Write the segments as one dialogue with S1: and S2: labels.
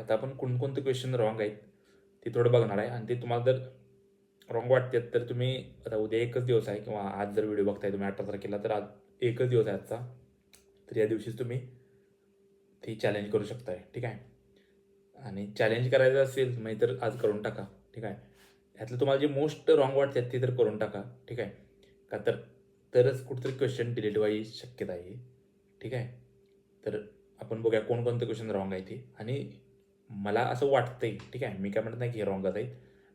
S1: आता आपण कोणकोणते क्वेश्चन रॉंग आहेत ते थोडं बघणार आहे. आणि ते तुम्हाला जर रॉंग वाटतात तर तुम्ही आता उद्या एकच दिवस आहे किंवा आज जर व्हिडिओ बघताय तुम्ही अठरा तारखेला तर आज एकच दिवस आहे आजचा. तर या दिवशीच तुम्ही ती चॅलेंज करू शकताय ठीक आहे? आणि चॅलेंज करायचं असेल नाही तर आज करून टाका ठीक आहे? ह्यातलं तुम्हाला जे मोस्ट रॉंग वाटतात ते तर करून टाका ठीक आहे? का तर तरच कुठंतरी क्वेश्चन डिलीट व्हायची शक्यता आहे ठीक आहे? तर आपण बघूया कोणकोणते क्वेश्चन रॉंग आहे ते. आणि मला असं वाटतंय ठीक आहे मी काय म्हणत नाही की हे आहे.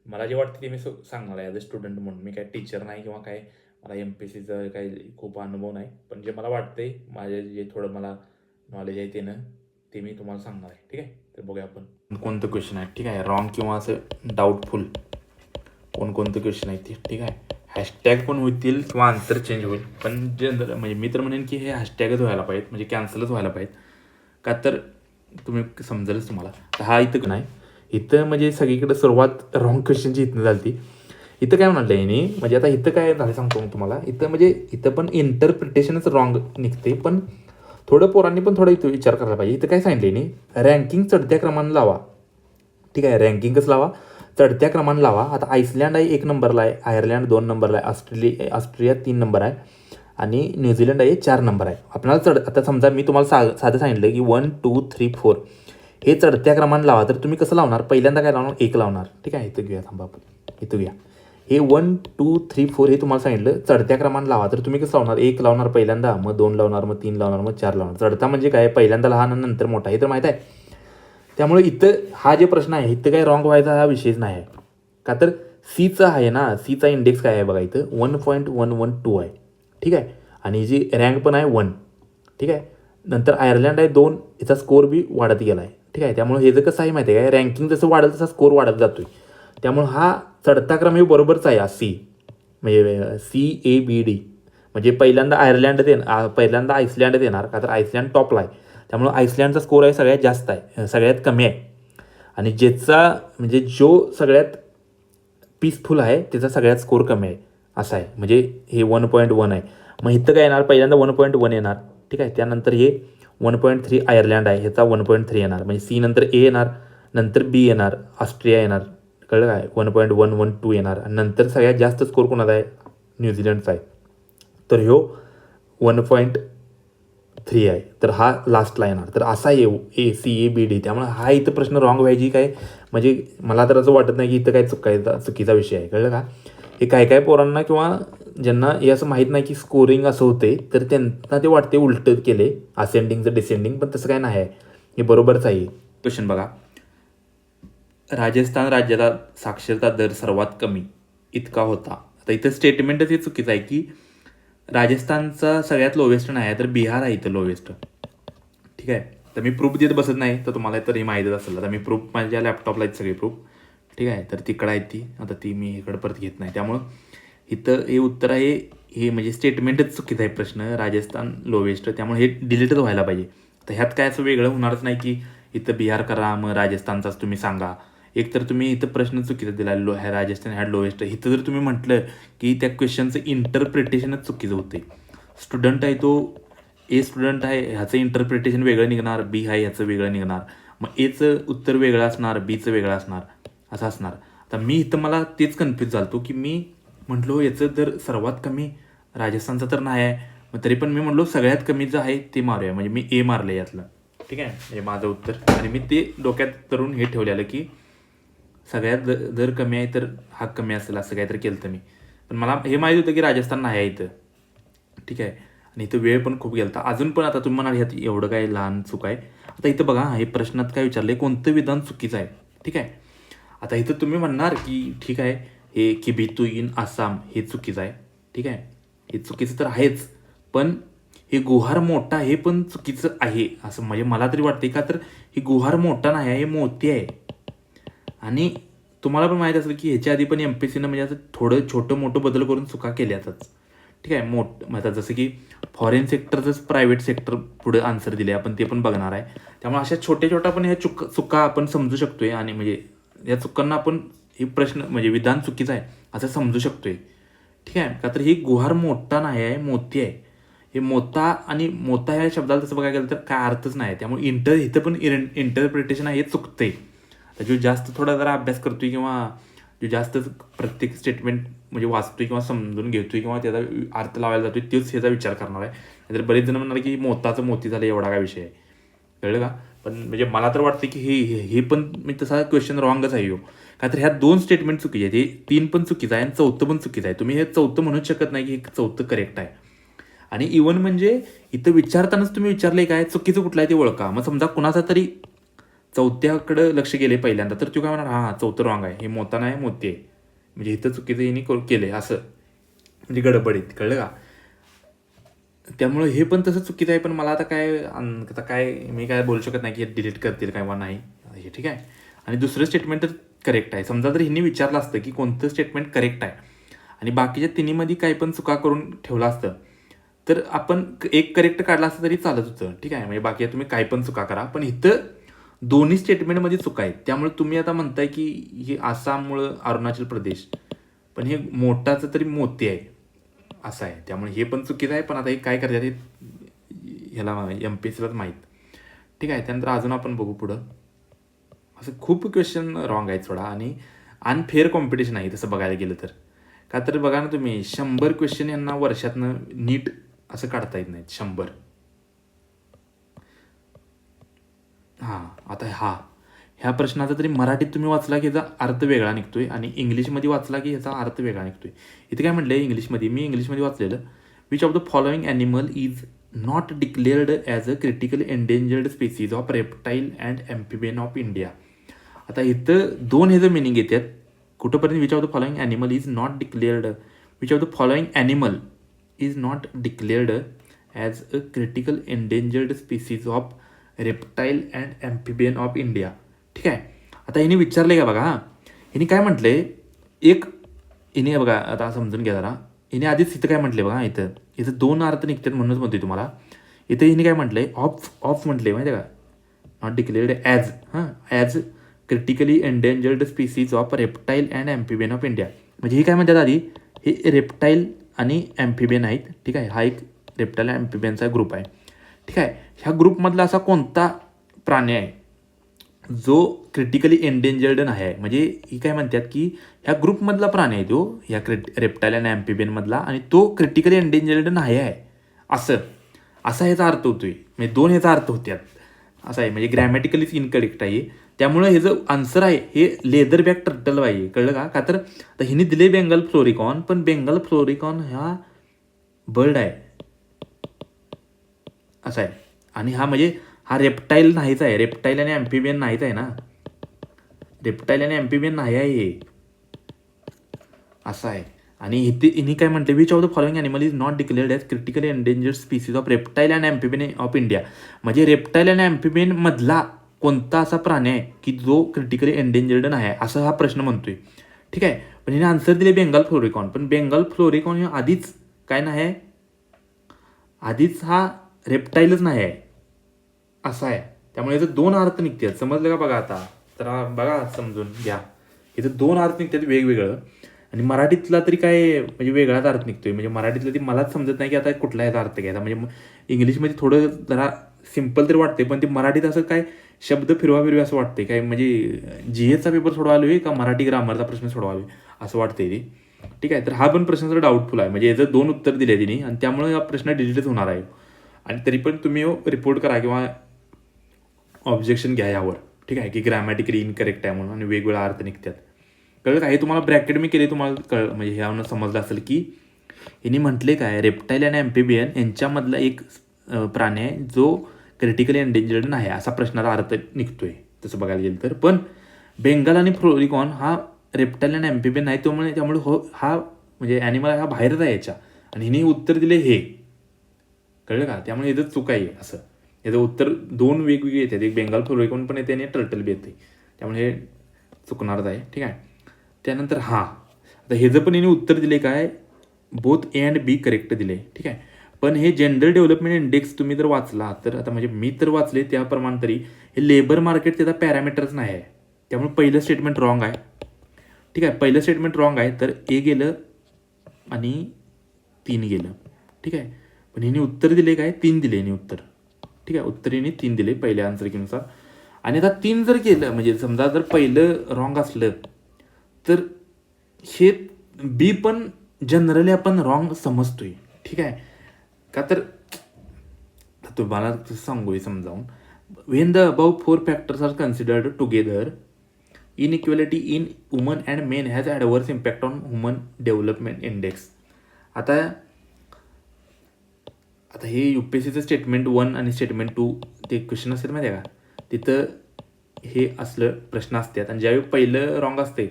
S1: मला जे वाटतं ते मी सांगणार आहे ॲज अ स्टुडंट म्हणून. मी काय टीचर नाही किंवा काय मला एम पी सीचं काही खूप अनुभव नाही. पण जे मला वाटतंय माझे जे थोडं मला नॉलेज आहे त्यानं ते मी तुम्हाला सांगणार आहे ठीक आहे? तर बघूया आपण. कोणतं क्वेश्चन आहे ठीक आहे? रॉंग किंवा असं डाऊटफुल कोणकोणतं क्वेश्चन आहे ते ठीक आहे? हॅशटॅग पण होतील किंवा आन्सर चेंज होईल. पण जनरल म्हणजे मी तर म्हणेन की हे हॅशटॅगच व्हायला पाहिजेत म्हणजे कॅन्सलच व्हायला पाहिजेत. का तर तुम्ही समजेलच तुम्हाला. तर हा इथं नाही इथं म्हणजे सगळीकडे सर्वात रॉंग क्वेश्चनची इथनं झाली इथं काय म्हणालं याने? म्हणजे आता इथं काय झालं सांगतो मी तुम्हाला. इथं म्हणजे इथं पण इंटरप्रिटेशनच रॉंग निघते पण थोडं पोरांनी पण थोडं इथं विचार करायला पाहिजे. इथं काय सांगितलं याने? रँकिंग चढत्या क्रमानं लावा. ठीक आहे रँकिंगच लावा. चढत्या क्रमानं लावा. आता आयसलँड आहे एक नंबरला आहे आयर्लंड दोन नंबरला आहे ऑस्ट्रेलिया ऑस्ट्रेलिया तीन नंबर आहे. आणि न्यूझीलंड आहे चार नंबर आहे. आपल्याला चढ आता समजा मी तुम्हाला सा साधं सांगितलं की वन टू थ्री फोर. हे चढत्या क्रमाने लावा. तर तुम्ही कसं लावणार? पहिल्यांदा काय लावणार? एक लावणार. ठीक आहे? इथं घेऊया थांबा आपण. इथं घ्या हे वन टू थ्री फोर हे तुम्हाला सांगितलं. चढत्या क्रमाने लावा. तर तुम्ही कसं लावणार? एक लावणार पहिल्यांदा मग दोन लावणार मग तीन लावणार मग चार लावणार. चढता म्हणजे काय? पहिल्यांदा लहान आणि नंतर मोठा. हे तर माहीत आहे. त्यामुळे इथं हा जे प्रश्न आहे इथं काय रॉंग व्हायचा हा विषयच नाही आहे. का तर सीचा आहे ना सीचा इंडेक्स काय आहे बघा इथं? One point one one two आहे. ठीक आहे? आणि जी रँक पण आहे वन ठीक आहे? नंतर आयर्लंड आहे दोन. याचा स्कोर बी वाढत गेला आहे ठीक आहे? त्यामुळे हे जर कसं आहे माहिती आहे काय रँकिंग जसं वाढत तसा स्कोर वाढत जातो आहे त्यामुळे हा चढता क्रम हे बरोबरच आहे सी म्हणजे सी ए बी डी म्हणजे पहिल्यांदा आयर्लंड देणार पहिल्यांदा आयसलँड देणार का तर आईसलँड टॉपला आहे. त्यामुळं आईसलँडचा स्कोर आहे सगळ्यात जास्त आहे. सगळ्यात कमी आहे. आणि ज्याचा म्हणजे जो सगळ्यात पीसफुल आहे त्याचा सगळ्यात स्कोर कमी आहे. असा आहे. म्हणजे हे वन पॉईंट वन आहे. मग इथं काय येणार? पहिल्यांदा वन पॉईंट वन येणार. ठीक आहे? त्यानंतर हे वन पॉईंट थ्री आयर्लंड आहे. ह्याचा वन पॉईंट थ्री येणार. म्हणजे सी नंतर ए येणार नंतर बी येणार ऑस्ट्रिया येणार. कळलं काय? One point one one two येणार. नंतर सगळ्यात जास्त स्कोर कोणाचा आहे? न्यूझीलंडचा आहे. तर ह्यो वन पॉईंट थ्री आहे. तर हा लास्टला येणार. तर असा येऊ. ए सी ए बी डी त्यामुळे हा इथं प्रश्न रॉंग व्हायची काय? म्हणजे मला तर असं वाटत नाही की इथं काय चुकायचा चुकीचा विषय आहे. कळलं का? हे काय काय पोरांना किंवा ज्यांना हे असं माहीत नाही की स्कोरिंग असं होते तर त्यांना ते वाटते उलटं केले असेंडिंगचं डिसेंडिंग पण तसं काय नाही आहे. हे बरोबरच आहे. क्वेश्चन बघा. राजस्थान राज्याचा साक्षरता दर सर्वात कमी. इतका होता. आता इथं स्टेटमेंटच हे चुकीचं आहे की राजस्थानचा सगळ्यात लोवेस्ट नाही आहे तर बिहार आहे इथं लोवेस्ट ठीक आहे? तर मी प्रूफ देत बसत नाही तर तुम्हाला तर हे माहितीच असेल. आता मी प्रूफ माझ्या लॅपटॉपला आहेत सगळे प्रूफ ठीक आहे? तर तिकडं आहेत ती. आता ती मी इकडं परत घेत नाही. त्यामुळं इथं हे उत्तर आहे हे म्हणजे स्टेटमेंटच चुकीचं आहे प्रश्न. राजस्थान लोवेस्ट त्यामुळे हे डिलीटच व्हायला पाहिजे. तर ह्यात काय असं वेगळं होणारच नाही की इथं बिहार करा मग राजस्थानचाच तुम्ही सांगा. एक तर तुम्ही इथं प्रश्न चुकीचा दिला लो ह्या राजस्थान ह्या लोवेस्ट इथं जर तुम्ही म्हटलं की त्या क्वेश्चनचं इंटरप्रिटेशनच चुकीचं होते स्टुडंट आहे तो ए स्टुडंट आहे ह्याचं इंटरप्रिटेशन वेगळं निघणार बी आहे ह्याचं वेगळं निघणार. मग एचं उत्तर वेगळं असणार बीचं वेगळं असणार असं असणार. आता मी इथं मला तेच कन्फ्यूज झालतो की मी म्हटलो याचं तर सर्वात कमी राजस्थानचं तर नाही आहे. मग तरी पण मी म्हटलो सगळ्यात कमी जे आहे ते मारूया. म्हणजे मी ए मारलं यातलं. ठीक आहे? हे माझं उत्तर. आणि मी ते डोक्यात तरून हे ठेवलेलं की सगळ्यात द कमी आहे तर हा कमी असेल असं काहीतरी केलं तर मी. पण मला हे माहीत होतं की राजस्थान नाही आहे इथं. ठीक आहे? आणि इथं वेळ पण खूप गेला अजून पण आता तुम्ही म्हणाल ह्यात एवढं काय लहान चूक आहे. आता इथं बघा हे प्रश्नात काय विचारले कोणतं विधान चुकीचं आहे? ठीक आहे? आता इथं तुम्ही म्हणणार की ठीक आहे हे की बितू इन आसाम हे चुकीचं आहे. ठीक आहे? हे चुकीचं तर आहेच. पण हे गुहार मोठा हे पण चुकीचं आहे. असं म्हणजे मला तरी वाटते का तर हे गुहार मोठा नाही आहे हे मोती आहे. आणि तुम्हाला पण माहीत असेल की ह्याच्या आधी पण एम पी सीनं म्हणजे असं थोडं छोटं मोठं बदल करून चुका केल्यातच ठीक आहे? मोठ आता जसं की फॉरेन सेक्टरचंच प्रायव्हेट सेक्टर पुढे आन्सर दिले आपण ते पण बघणार आहे. त्यामुळे अशा छोट्या छोट्या पण ह्या चुक चुका आपण समजू शकतोय. आणि म्हणजे या चुकांना आपण हे प्रश्न म्हणजे विधान चुकीचं आहे असं समजू शकतो आहे ठीक आहे? का तर ही गुहार मोठा नाही आहे मोती आहे. हे मोता आणि मोता ह्या शब्दाला तसं बघायला गेलं तर काय अर्थच नाही त्यामुळे इंटर इथं पण इर इंटरप्रिटेशन आहे हे चुकतं तर जो जास्त थोडा जरा अभ्यास करतोय किंवा जो जास्त प्रत्येक स्टेटमेंट म्हणजे वाचतोय किंवा समजून घेतोय किंवा त्याचा अर्थ लावायला जातोय तोच ह्याचा विचार करणार आहे. नाहीतर बरेच जण म्हणणार की मोताचं मोती झालं एवढा काय विषय आहे. कळलं का? पण म्हणजे मला तर वाटतं की हे हे- हे पण मी तसा क्वेश्चन रॉंगच आहे हो का तर ह्या दोन स्टेटमेंट चुकीचे आहेत. हे तीन पण चुकीचं आहे आणि चौथं पण चुकीचं आहे. तुम्ही हे चौथं म्हणूच शकत नाही की हे चौथं करेक्ट आहे. आणि इवन म्हणजे इथं विचारतानाच तुम्ही विचारले काय चुकीचं कुठलं आहे ते ओळखा. मग समजा कुणाचा तरी चौथ्याकडं लक्ष गेले पहिल्यांदा तर तू काय म्हणणार हां चौथं रॉंग आहे. हे मोता नाही मोती आहे. म्हणजे इथं चुकीचं यांनी केलं आहे असं. म्हणजे गडबडीत कळलं का? त्यामुळे हे पण तसं चुकीचं आहे पण मला आता काय आता काय मी काय बोलू शकत नाही की डिलीट करतील किंवा नाही. हे ठीक आहे. आणि दुसरं स्टेटमेंट तर करेक्ट आहे. समजा जर हिने विचारलं असतं की कोणतं स्टेटमेंट करेक्ट आहे आणि बाकीच्या तिन्हीमध्ये काही पण चुका करून ठेवलं असतं तर आपण क- एक करेक्ट काढला असतं तरी चालत होतं. ठीक आहे? म्हणजे बाकी तुम्ही काही पण चुका करा. पण इथं दोन्ही स्टेटमेंटमध्ये चुका आहेत. त्यामुळे तुम्ही आता म्हणताय की हे आसाममुळं अरुणाचल प्रदेश पण हे मोठाचं तरी मोती आहे. असं आहे. त्यामुळे हे पण चुकीचं आहे पण आता हे काय करतात हे ह्याला एम पी एस सीलाच माहीत. ठीक आहे? त्यानंतर अजून आपण बघू पुढं. असं खूप क्वेश्चन रॉंग आहेत थोडा आणि अनफेअर कॉम्पिटिशन आहे तसं बघायला गेलं तर. का तर बघा ना तुम्ही शंभर क्वेश्चन यांना वर्षातनं नीट असं काढता येत नाहीत शंभर. हां आता हा. ह्या प्रश्नाचा तरी मराठीत तुम्ही वाचला की याचा अर्थ वेगळा निघतोय आणि इंग्लिशमध्ये वाचला की याचा अर्थ वेगळा निघतोय. इथे काय म्हटलंय इंग्लिशमध्ये? मी इंग्लिशमध्ये वाचलेलं which of the following animal is not declared as a critical endangered species of reptile and amphibian of India आता इथं दोन ह्याचं मिनिंग येतात कुठंपर्यंत which of the following animal is not declared which of the following animal is not declared as a critical endangered species of reptile and amphibian of India ठीक आहे? आता हिने विचारले का बघा हां? हिने काय म्हटले? एक हिने बघा आता समजून घ्या जरा. हिने आधीच इथं काय म्हटले बघा इथं. इथं दोन अर्थ निघतात म्हणूनच म्हणते तुम्हाला. इथं हिने काय म्हटले? ऑफ ऑफ म्हटले माहिती आहे का? नॉट डिक्लेअर्ड ॲज हां? As critically endangered species of reptile and amphibian of India म्हणजे हे काय म्हणतात आधी? हे रेप्टाईल आणि एम्फिबियन आहेत. ठीक आहे? हा एक रेप्टाईल एम्फिबियनचा ग्रुप आहे. ठीक आहे? ह्या ग्रुपमधला असा कोणता प्राणी आहे? जो क्रिटिकली एंडेंजर्ड नाही. आहे म्हणजे ही काय म्हणतात की ह्या ग्रुपमधला प्राणी आहे तो ह्या क्रिट रेप्टाईल अँड ॲम्पिबियनमधला आणि तो क्रिटिकली एंडेंजर्ड नाही आहे. असं. असा ह्याचा अर्थ होतोय. म्हणजे दोन ह्याचा अर्थ होत्यात. असं आहे. म्हणजे ग्रॅमॅटिकलीच इनकरेक्ट आहे. त्यामुळं हे जो आन्सर आहे हे लेदर बॅग टर्टल पाहिजे कळलं का? का तर आता हिने दिले बेंगल फ्लोरिकॉन पण बेंगल फ्लोरिकॉन हा बर्ड आहे. असं आहे. आणि हा म्हणजे हा रेप्टाईल नाहीच आहे. रेप्टाईल आणि ॲम्फिबियन नाहीच आहे ना? रेप्टाईल आणि ॲम्फिबियन नाही आहे हे. असं आहे. आणि इथे हिने काय म्हटलं which of the following animal is not declared as critically endangered species of reptile and amphibian of India म्हणजे रेप्टाईल अँड ॲम्फिबियन मधला कोणता असा प्राणी आहे की जो क्रिटिकली एंडेंजर्ड नाही आहे? असं हा प्रश्न म्हणतोय. ठीक आहे? पण हिने आन्सर दिले बेंगाल फ्लोरिकॉन पण बेंगाल फ्लोरिकॉन हे आधीच काय नाही आहे? आधीच हा रेप्टाईलच नाही आहे. असा आहे. त्यामुळे याचं दोन अर्थ निघतात. समजलं का बघा आता? तर बघा समजून घ्या. याचं दोन अर्थ निघतात वेगवेगळं. आणि मराठीतला तरी काय म्हणजे वेगळाच अर्थ निघतोय. म्हणजे मराठीतलं ती मलाच समजत नाही की आता कुठला याचा अर्थ घ्यायचा. म्हणजे इंग्लिशमध्ये थोडं जरा सिंपल तरी वाटते पण ते मराठीत असं काय शब्द फिरवा फिरवे असं वाटते काय म्हणजे जी एचा पेपर सोडवालोय का मराठी ग्रामरचा प्रश्न सोडवावे असं वाटतंय ते. ठीक आहे तर हा पण प्रश्न जर डाऊटफुल आहे. म्हणजे याचं दोन उत्तर दिले तिने आणि त्यामुळे हा प्रश्न डिजिटच होणार आहे. आणि तरी पण तुम्ही हो, रिपोर्ट करा किंवा ऑब्जेक्शन घ्या यावर. ठीक आहे की ग्रॅमॅटिकली इनकरेक्ट आहे म्हणून आणि वेगवेगळा अर्थ निघतात कळलं काही तुम्हाला ब्रॅकेट मी केले तुम्हाला कळ म्हणजे ह्यावरून समजलं असेल की हिने म्हटले काय? रेप्टाईल आणि एम्पिबियन यांच्यामधला एक प्राणी आहे जो क्रिटिकली एंडेंजर्ड नाही. असा प्रश्नाचा अर्थ निघतोय. तसं बघायला गेलं तर. पण बेंगाल आणि फ्लोरिकॉन हा रेप्टाईल आणि एम्फिबियन नाही त्यामुळे त्यामुळे हो हा म्हणजे ॲनिमल हा बाहेरच आहे याच्या. आणि हिने उत्तर दिले हे. कळलं का? त्यामुळे याचं चुका आहे असं. याचं उत्तर दोन वेगवेगळे येतात. एक बेंगाल फ्लोरिकॉन पण येते आणि टर्टल बी येते. त्यामुळे हे चुकणारच आहे. ठीक आहे. त्यानंतर हा. आता ह्याचं पण याने उत्तर दिले काय? Both A and B correct दिले. ठीक आहे. पण हे जेंडर डेव्हलपमेंट इंडेक्स तुम्ही जर वाचला तर आता म्हणजे मी तर वाचले त्याप्रमाणे तरी हे लेबर मार्केट त्याचा पॅरामीटर्स नाही आहे. त्यामुळे पहिलं स्टेटमेंट रॉंग आहे. ठीक आहे पहिलं स्टेटमेंट रॉंग आहे तर ए गेलं आणि तीन गेलं. ठीक आहे पण हिने उत्तर दिले काय? तीन दिले हिने उत्तर. ठीक आहे उत्तर हिने तीन दिले पहिल्या आन्सर कीनुसार. आणि आता तीन जर केलं म्हणजे समजा जर पहिलं रॉंग असलं तर हे बी पण जनरली आपण रॉंग समजतोय. ठीक आहे का तर तुम्हाला तसं सांगू हे समजावून. When the above four factors are considered together inequality in women and men has adverse impact on women development index आता आता हे यू पी एस सीचं स्टेटमेंट वन आणि स्टेटमेंट टू ते क्वेश्चन असतात माहिती आहे का? तिथं हे असलं प्रश्न असतात. आणि ज्यावेळी पहिलं रॉंग असते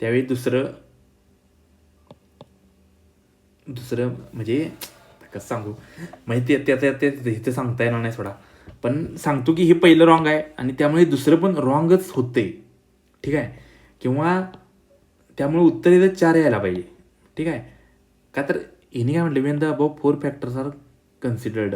S1: त्यावेळी दुसरं दुसरं म्हणजे कसं सांगू? म्हणजे ते त्या ते इथे सांगता येणार नाही सोडा. पण सांगतो की हे पहिलं रॉंग आहे आणि त्यामुळे दुसरं पण रॉंगच होते ठीक आहे? किंवा त्यामुळे उत्तर इथं चार यायला पाहिजे. ठीक आहे? का तर हिने काय म्हटलं? When the above four factors are considered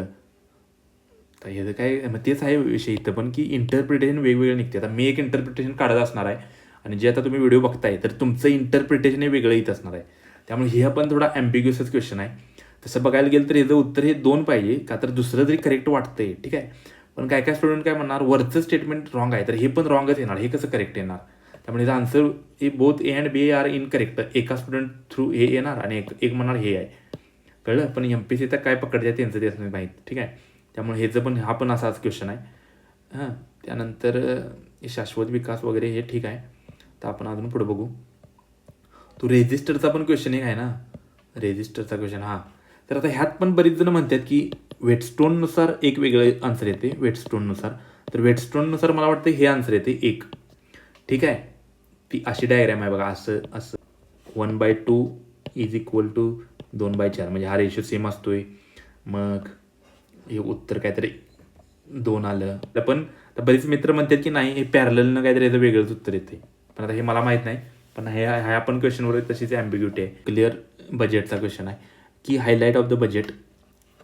S1: तर हे काय मग तेच आहे विषय इथं पण की इंटरप्रिटेशन वेगवेगळं निघते. आता मी एक इंटरप्रिटेशन काढत असणार आहे आणि जे आता तुम्ही व्हिडिओ बघताय तर तुमचं इंटरप्रिटेशन हे वेगळं येत असणार आहे. त्यामुळे हे पण थोडा ॲम्बिग्युअसच क्वेश्चन आहे. तसं बघायला गेलं तर याचं उत्तर हे दोन पाहिजे का तर दुसरं जरी करेक्ट वाटतंय ठीक आहे? पण काय काय स्टुडंट काय म्हणणार वरचं स्टेटमेंट रॉंग आहे तर हे पण रॉंगच येणार हे कसं करेक्ट येणार? त्यामुळे याचा आन्सर हे both A and B are incorrect एका स्टुडंट थ्रू हे येणार आणि एक एक म्हणणार हे आहे. कळलं? पण एम पी सी तर काय पकडते त्यांचं तेच नाही माहीत ठीक आहे? त्यामुळे ह्याचं पण हा पण असाच क्वेश्चन आहे. हां त्यानंतर शाश्वत विकास वगैरे हे ठीक आहे. तर आपण अजून पुढे बघू. तो रेजिस्टरचा पण क्वेश्चन एक आहे ना? रेजिस्टरचा क्वेश्चन हां. तर आता ह्यात पण बरीच जण म्हणतात की वेटस्टोननुसार एक वेगळं आन्सर येते वेटस्टोननुसार तर वेटस्टोननुसार मला वाटतं हे आन्सर येते एक. ठीक आहे? ती अशी डायग्रॅम आहे बघा असं असं. One by two is equal to दोन बाय चार. म्हणजे हा रेशो सेम असतोय. मग हे उत्तर काहीतरी दोन आलं. तर पण आता बरेच मित्र म्हणतात की नाही हे पॅरलनं काहीतरी याचं वेगळंच उत्तर येते. पण आता हे मला माहीत नाही. पण हे ह्या पण क्वेश्चनवर तशीच ॲम्बिग्युटी आहे. क्लिअर बजेटचा क्वेश्चन आहे. की हायलाईट ऑफ द बजेट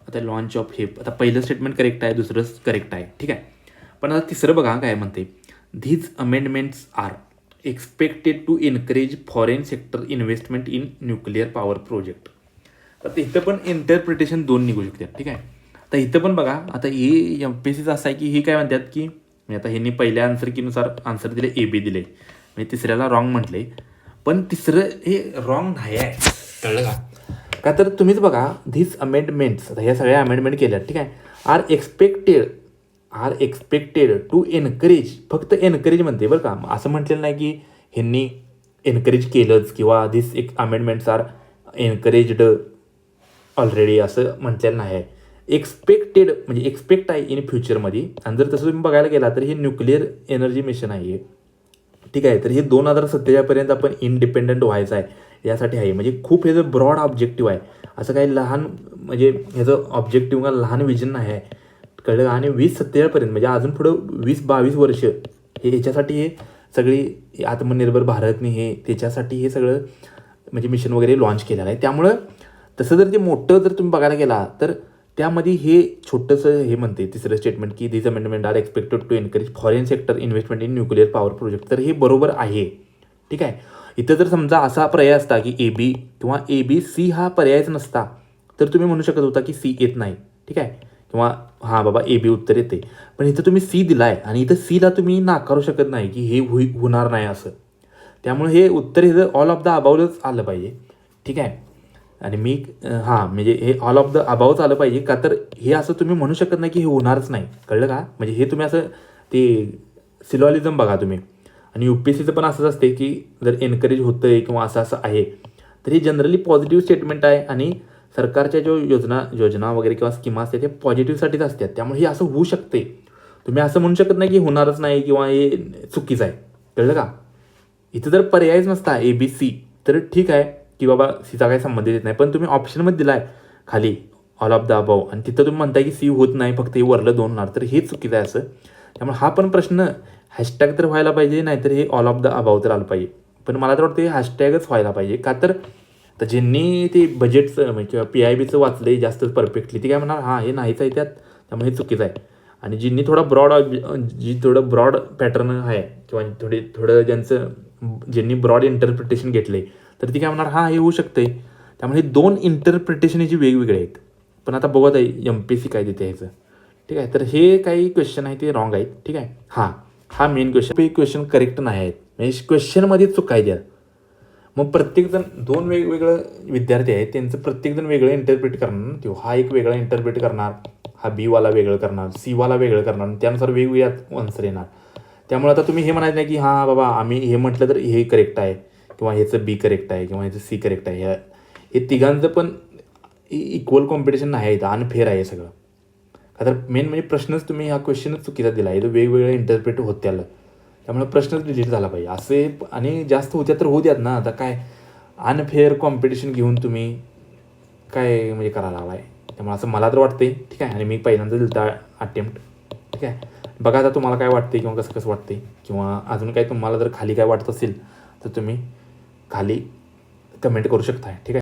S1: आता लॉन्च ऑफ हेप आता पहिलं स्टेटमेंट करेक्ट आहे दुसरंच करेक्ट आहे. ठीक आहे? पण आता तिसरं बघा काय म्हणते? These amendments are expected to encourage foreign sector investment in nuclear power project आता इथं पण इंटरप्रिटेशन दोन निघू शकतात. ठीक आहे? आता इथं पण बघा आता हे एम पी सीचं असं आहे की हे काय म्हणतात की आता ह्यांनी पहिल्या आन्सर कीनुसार आन्सर दिले ए बी दिले. म्हणजे तिसऱ्याला रॉंग म्हटले. पण तिसरं हे रॉंग नाही आहे. कळलं का? का तर तुम्हीच बघा धीस अमेंडमेंट्स आता ह्या सगळ्या अमेंडमेंट केल्या ठीक आहे? Are expected are expected to encourage फक्त एनकरेज म्हणते बरं का. असं म्हटलेलं नाही की ह्यांनी एनकरेज केलंच किंवा धिस एक अमेंडमेंट्स आर एनकरेज्ड ऑलरेडी असं म्हटलेलं नाही आहे. एक्सपेक्टेड म्हणजे एक्सपेक्ट आहे इन फ्युचरमध्ये आणि जर तसं तुम्ही बघायला गेला तर हे न्यूक्लिअर एनर्जी मिशन आहे. ठीक आहे? तर हे दोन हजार सत्तेचाळीसपर्यंत आपण इंडिपेंडंट व्हायचं आहे. यासाठी आहे. म्हणजे खूप ह्याचं ब्रॉड ऑब्जेक्टिव्ह आहे असं काही लहान म्हणजे ह्याचं ऑब्जेक्टिव्ह का लहान विजन नाही आहे. कळलं का? आणि वीस सत्तेचाळीसपर्यंत म्हणजे अजून पुढं वीस बावीस वर्ष हे ह्याच्यासाठी हे सगळी आत्मनिर्भर भारतने हे त्याच्यासाठी हे सगळं म्हणजे मिशन वगैरे लॉन्च केलेलं आहे. त्यामुळं तसं जर ते मोठं जर तुम्ही बघायला गेला तर त्यामध्ये हे छोटंसं हे म्हणते तिसरं स्टेटमेंट की this amendment are expected to encourage foreign sector investment in nuclear power project तर हे बरोबर आहे. ठीक आहे? इथं जर समजा असा पर्याय असता की ए बी किंवा ए बी सी हा पर्यायच नसता तर तुम्ही म्हणू शकत होता की सी येत नाही. ठीक आहे? किंवा हां बाबा ए बी उत्तर येते. पण इथं तुम्ही सी दिलाय आणि इथं सीला तुम्ही नाकारू शकत नाही की हे होई होणार नाही असं. त्यामुळे हे उत्तर हे ऑल ऑफ द अबाउटच आलं पाहिजे. ठीक आहे? आणि मी हां म्हणजे हे ऑल ऑफ द अबाउच आलं पाहिजे का तर हे असं तुम्ही म्हणू शकत नाही की हे होणारच नाही. कळलं का? म्हणजे हे तुम्ही असं ते सिलॉलिझम बघा तुम्ही. आणि यू पी एस सीचं पण असंच असते की जर एनकरेज होतं आहे किंवा असं असं आहे तर हे जनरली पॉझिटिव्ह स्टेटमेंट आहे आणि सरकारच्या जो योजना योजना वगैरे किंवा स्कीमा असतात ते पॉझिटिव्हसाठीच असतात. त्यामुळे हे असं होऊ शकते तुम्ही असं म्हणू शकत नाही की होणारच नाही किंवा हे चुकीचं आहे. कळलं का? इथं जर पर्यायच नसता ए बी सी तर ठीक आहे की बाबा सीचा काही संबंध येत नाही. पण तुम्ही ऑप्शनमध्ये दिला आहे खाली ऑल ऑफ द अबाव आणि तिथं तुम्ही म्हणताय की सी होत नाही फक्त हे वरलं दोन होणार तर हे चुकीचं आहे असं. त्यामुळे हा पण प्रश्न हॅशटॅग तर व्हायला पाहिजे नाहीतर हे ऑल ऑफ द अबाव तर आलं पाहिजे. पण मला तर वाटतं हे हॅशटॅगच व्हायला पाहिजे. का तर तर ज्यांनी ते बजेटचं म्हणजे किंवा पी आय बीचं वाचलं जास्त परफेक्टली ते काय म्हणणार हां हे नाहीच आहे त्यात त्यामुळे हे चुकीचं आहे. आणि ज्यांनी थोडा ब्रॉड जी थोडं ब्रॉड पॅटर्न आहे किंवा थोडे थोडं ज्यांचं ज्यांनी ब्रॉड इंटरप्रिटेशन घेतले तर ती काय म्हणणार हां हे होऊ शकते त्यामुळे दोन इंटरप्रिटेशन जी वेगवेगळे आहेत. पण आता बघत आहे एम पी सी काय देते ह्याचं. ठीक आहे तर हे काही क्वेश्चन आहे ते रॉंग आहेत. ठीक आहे? हां. हा मेन क्वेश्चन पे क्वेश्चन करेक्ट नाही आहेत. म्हणजे क्वेश्चनमध्ये चूक आहे द्या मग प्रत्येकजण दोन वेगवेगळं विद्यार्थी आहेत त्यांचं प्रत्येकजण वेगळं इंटरप्रिट करणार तो हा एक वेगळा इंटरप्रिट करणार हा बीवाला वेगळं करणार सीवाला वेगळं करणार त्यानुसार वेगवेगळ्या आन्सर येणार. त्यामुळे आता तुम्ही हे म्हणायचं नाही की हां बाबा आम्ही हे म्हटलं तर हे करेक्ट आहे किंवा ह्याचं बी करेक्ट आहे किंवा ह्याचं सी करेक्ट आहे. ह्या हे तिघांचं पण e-, इक्वल कॉम्पिटिशन नाही आहे अनफेअर आहे सगळं. आता तर मेन म्हणजे प्रश्नच तुम्ही हा क्वेश्चनच चुकीचा दिला. आहे तो वेगवेगळ्या इंटरप्रेट होत त्याला. त्यामुळे प्रश्नच डिलीट झाला पाहिजे. असे आणि जास्त होत्या तर होऊ द्यात ना. आता काय अनफेअर कॉम्पिटिशन घेऊन तुम्ही काय म्हणजे करायला लागला आहे त्यामुळे असं मला तर वाटतंय. ठीक आहे. आणि मी पहिल्यांदा दिलता अटेम्प्ट ठीक आहे. बघा आता तुम्हाला काय वाटते किंवा कसं कसं वाटते किंवा अजून काय तुम्हाला जर खाली काय वाटत असेल तर तुम्ही खाली कमेंट करू शकता ठीक आहे?